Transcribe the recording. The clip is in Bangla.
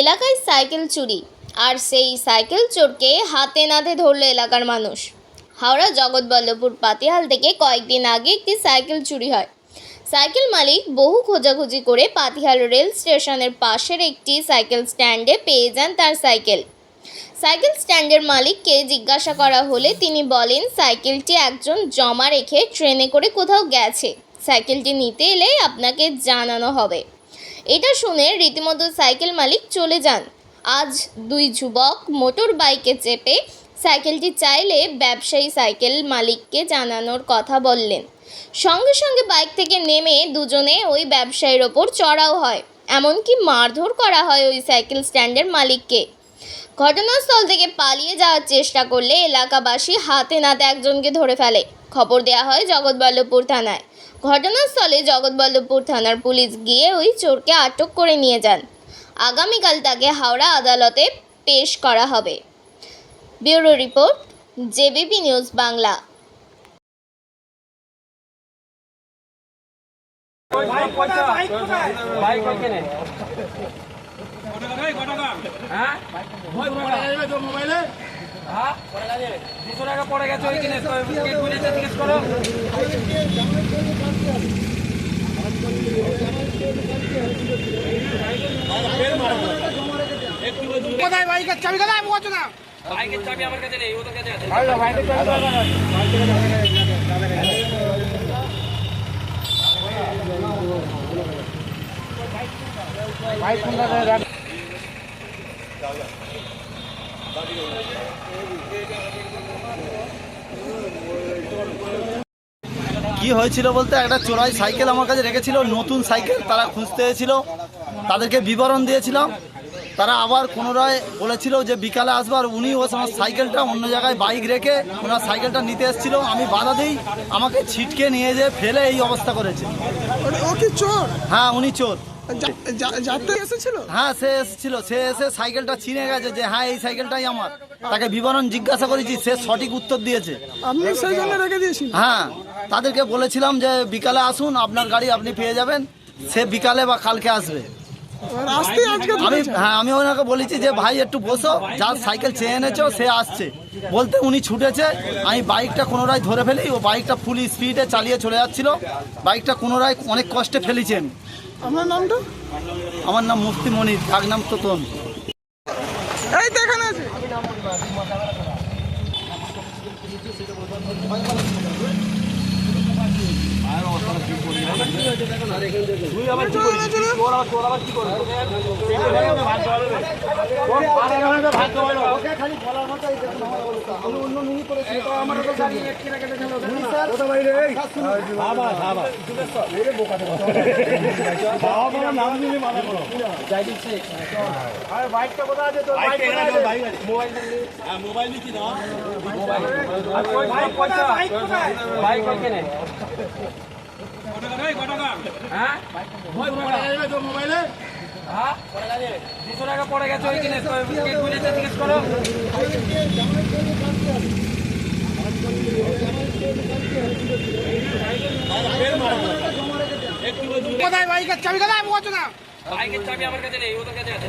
এলাকায় সাইকেল চুরি, আর সেই সাইকেল চোরকে হাতে নাতে ধরল এলাকার মানুষ। হাওড়া জগৎবল্লভপুর পাতিহাল থেকে কয়েকদিন আগে একটি সাইকেল চুরি হয়। সাইকেল মালিক বহু খোঁজাখুঁজি করে পাতিহাল রেল স্টেশনের পাশের একটি সাইকেল স্ট্যান্ডে পেয়ে যান তার সাইকেল। সাইকেল স্ট্যান্ডের মালিককে জিজ্ঞাসা করা হলে তিনি বলেন, সাইকেলটি একজন জমা রেখে ট্রেনে করে কোথাও গেছে। সাইকেলটি নিতে এলে আপনাকে জানানো হবে। এটা শুনে রীতিমতো সাইকেল মালিক চলে যান। আজ দুই যুবক মোটর বাইকে চেপে সাইকেলটি চাইলে ব্যবসায়ী সাইকেল মালিককে জানানোর কথা বললেন। সঙ্গে সঙ্গে বাইক থেকে নেমে দুজনে ওই ব্যবসায়ীর ওপর চড়াও হয়। এমনকি মারধর করা হয় ওই সাইকেল স্ট্যান্ডের মালিককে। ঘটনাস্থল থেকে পালিয়ে যাওয়ার চেষ্টা করলে এলাকাবাসী হাতে নাতে একজনকে ধরে ফেলে। খবর দেওয়া হয় জগৎবল্লভপুর থানায়। ঘটনাস্থলে জগৎবল্লভপুর থানার পুলিশ গিয়ে ওই চোরকে আটক করে নিয়ে যান। আগামীকাল তাকে হাওড়া আদালতে পেশ করা হবে। Bureau report, JBP news Bangla. Bike হ্যাঁ হ্যাঁ দুশো টাকা পড়ে গেছে ওই কিনে করো কোথায় বাইকের চাবি কোথায় বোঝো না বাইকের চাবি আমার কাছে নেই ওদের কাছে আছে কি হয়েছিল বলতে? একটা চোরাই সাইকেল আমার কাছে রেখেছিল নতুন সাইকেল তারা খুঁজতে এসেছিল। তাদেরকে বিবরণ দিয়েছিলাম। তারা আবার পুনরায় বলেছিল যে বিকালে আসবার উনি ও আমার সাইকেলটা অন্য জায়গায় বাইক রেখে ওনার সাইকেলটা নিতে এসেছিল। আমি বাধা দিই আমাকে ছিটকে নিয়ে যেয়ে ফেলে এই অবস্থা করেছে। চোর? হ্যাঁ উনি চোর। যাত্রা এসেছিল? হ্যাঁ সে এসেছিল সে এসে সাইকেলটা চিনে গেছে যে হ্যাঁ এই সাইকেলটাই আমার। তাকে বিবরণ জিজ্ঞাসা করেছি সে সঠিক উত্তর দিয়েছে। আপনি সেই জন্য রেখে দিয়েছিলেন হ্যাঁ তাদেরকে বলেছিলাম যে বিকালে আসুন আপনার গাড়ি আপনি পেয়ে যাবেন সে বিকালে বা কালকে আসবে। আমি হ্যাঁ আমি ওনাকে বলেছি যে ভাই একটু বসো। যার সাইকেল চেয়ে এনেছো সে আসছে। বলতে উনি ছুটেছে। আমি বাইকটা কোনোরায় ধরে ফেলি। ও বাইকটা ফুল স্পিডে চালিয়ে চলে যাচ্ছিল। বাইকটা কোনোরায় অনেক কষ্টে ফেলেছি আমি। আপনার নামটা? আমার নাম মুফতি মনির। ডাক নাম তোতন এই দেখান আছে। চলুন, চলুন। বাইক কেনে হ্যাঁ হ্যাঁ দুশো টাকা পড়ে গেছে ওই জিজ্ঞেস করো। কোথায় বাইকের চাবি কোথায়? বোঝো না। বাইকের চাবি আমার কাছে নেই ওদের কাছে আছে।